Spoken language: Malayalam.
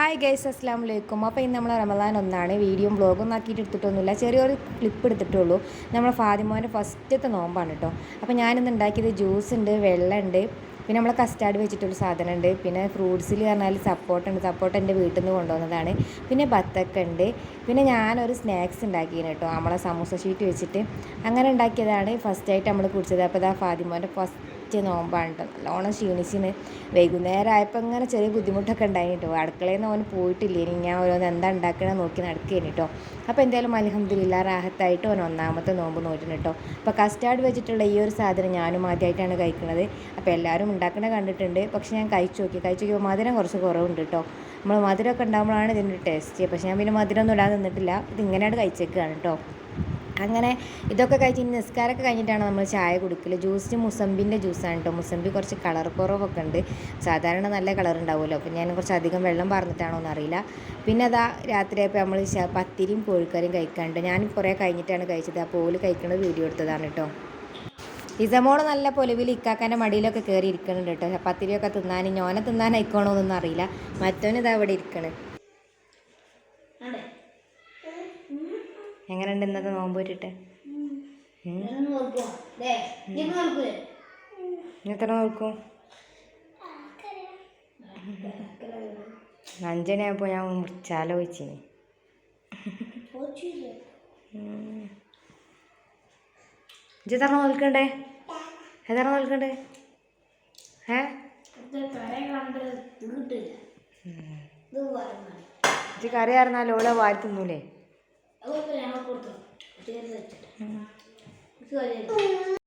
ഹായ് ഗൈസ് അസ്സാം വലൈക്കും അപ്പോൾ ഇന്ന് നമ്മൾ റമദാൻ ഒന്നാണ്. വീഡിയോ വ്ളോഗൊന്നും ആക്കിയിട്ട് എടുത്തിട്ടൊന്നുമില്ല ചെറിയൊരു ക്ലിപ്പ് എടുത്തിട്ടുള്ളൂ. നമ്മൾ ഫാദിമോന്റെ ഫസ്റ്റത്തെ നോമ്പാണ് കേട്ടോ അപ്പോൾ ഞാനിന്ന് ഉണ്ടാക്കിയത് ജ്യൂസ് ഉണ്ട് വെള്ളമുണ്ട് പിന്നെ നമ്മൾ കസ്റ്റാർഡ് വെച്ചിട്ടുള്ള സാധനമുണ്ട് പിന്നെ ഫ്രൂട്ട്സിൽ പറഞ്ഞാൽ സപ്പോർട്ട് ഉണ്ട്. സപ്പോർട്ട് എന്റെ വീട്ടിൽ നിന്ന് കൊണ്ടുവന്നതാണ്. പിന്നെ ബത്തക്ക ഉണ്ട്. പിന്നെ ഞാനൊരു സ്നാക്സ് ഉണ്ടാക്കിയിരുന്നു കേട്ടോ നമ്മളെ സമൂസ ഷീറ്റ് വെച്ചിട്ട്. അങ്ങനെ ഉണ്ടാക്കിയതാണ് ഫസ്റ്റായിട്ട് നമ്മൾ കുടിച്ചത്. അപ്പോൾ ഇതാ ഫാദിമോന്റെ ഫസ്റ്റ് നോമ്പാണ് കേട്ടോ നല്ലോണം ക്ഷീണിച്ചിന് വൈകുന്നേരം ആയപ്പോൾ ഇങ്ങനെ ചെറിയ ബുദ്ധിമുട്ടൊക്കെ ഉണ്ടായി കേട്ടോ അടുക്കളയിൽ നിന്ന് അവന് പോയിട്ടില്ല. ഇനി ഞാൻ ഓരോന്ന് എന്താ ഉണ്ടാക്കണത് നോക്കി നടക്കുകയാണ് കേട്ടോ അപ്പോൾ എന്തായാലും അലഹമ്മദില്ല റാഹത്തായിട്ട് അവൻ ഒന്നാമത്തെ നോമ്പ് നോറ്റിന് കേട്ടോ അപ്പോൾ കസ്റ്റാർഡ് വെച്ചിട്ടുള്ള ഈ ഒരു സാധനം ഞാനും ആദ്യമായിട്ടാണ് കഴിക്കുന്നത് അപ്പോൾ എല്ലാവരും ഉണ്ടാക്കണ കണ്ടിട്ടുണ്ട്. പക്ഷേ ഞാൻ കഴിച്ചു നോക്കി. കഴിച്ചു നോക്കിയപ്പോൾ മധുരം കുറച്ച് കുറവുണ്ട് കേട്ടോ നമ്മൾ മധുരമൊക്കെ ഉണ്ടാകുമ്പോഴാണ് ഇതിന്റെ ടേസ്റ്റ് പക്ഷേ ഞാൻ പിന്നെ മധുരം ഒന്നും ഇടാൻ നിന്നിട്ടില്ല. ഇത് ഇങ്ങനെയാണ് കഴിച്ചേക്കാണ് കേട്ടോ അങ്ങനെ ഇതൊക്കെ കഴിച്ച് നിസ്കാരമൊക്കെ കഴിഞ്ഞിട്ടാണ് നമ്മൾ ചായ കുടിക്കൽ ജ്യൂസ് മുസമ്പിന്റെ ജ്യൂസാണ് കേട്ടോ മുസമ്പി കുറച്ച് കളർ കുറവൊക്കെ ഉണ്ട്. സാധാരണ നല്ല കളർ ഉണ്ടാവുമല്ലോ. അപ്പോൾ ഞാൻ കുറച്ച് അധികം വെള്ളം പറഞ്ഞിട്ടാണോ എന്നറിയില്ല. പിന്നെ അതാ രാത്രിയായപ്പോൾ നമ്മൾ പത്തിരിയും കോഴിക്കറിയും കഴിക്കാനുണ്ട് ഞാൻ കുറേ കഴിഞ്ഞിട്ടാണ് കഴിച്ചത്. ആ പോൽ കഴിക്കുന്നത് വീഡിയോ എടുത്തതാണ് കേട്ടോ ഇസമോൾ നല്ല പൊലിവിൽ ഇക്കാക്കാന്റെ മടിയിലൊക്കെ കയറി ഇരിക്കണുണ്ട് കേട്ടോ പത്തിരിയൊക്കെ തിന്നാൻ ഞോനെ തിന്നാൻ അയക്കണോ എന്നൊന്നും അറിയില്ല. മറ്റോനിതാ ഇവിടെ ഇരിക്കണ്. എങ്ങനെയുണ്ട് ഇന്നത്തെ നോമ്പ് വിട്ടിട്ട് എത്ര നോക്കും അഞ്ചണിയായപ്പോൾ ഞാൻ മുറിച്ചാലോ വെച്ചിന് എത്ര നോൽക്കണ്ടേ? എത്ര നോൽക്കണ്ടേ? ഏ? കറി അറിഞ്ഞാൽ ഓളെ വാരി തിന്നൂലേ? കൊടുത്തു